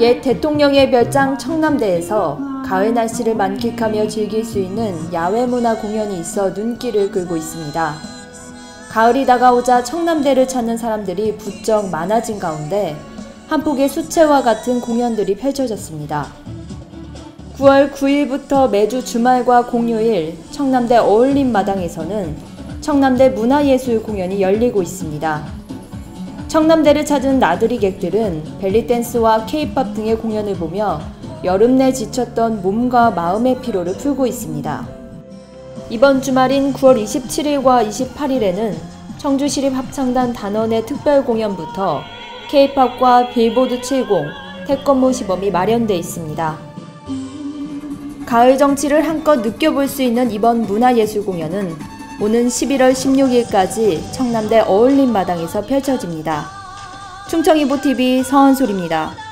옛 대통령의 별장 청남대에서 가을 날씨를 만끽하며 즐길 수 있는 야외 문화 공연이 있어 눈길을 끌고 있습니다. 가을이 다가오자 청남대를 찾는 사람들이 부쩍 많아진 가운데 한 폭의 수채화 같은 공연들이 펼쳐졌습니다. 9월 9일부터 매주 주말과 공휴일 청남대 어울림 마당에서는 청남대 문화예술 공연이 열리고 있습니다. 청남대를 찾은 나들이 객들은 벨리댄스와 케이팝 등의 공연을 보며 여름 내 지쳤던 몸과 마음의 피로를 풀고 있습니다. 이번 주말인 9월 27일과 28일에는 청주시립 합창단 단원의 특별 공연부터 케이팝과 빌보드 70, 태권모 시범이 마련돼 있습니다. 가을 정치를 한껏 느껴볼 수 있는 이번 문화예술 공연은 오는 11월 16일까지 청남대 어울림 마당에서 펼쳐집니다. 충청이보 TV 서은솔입니다.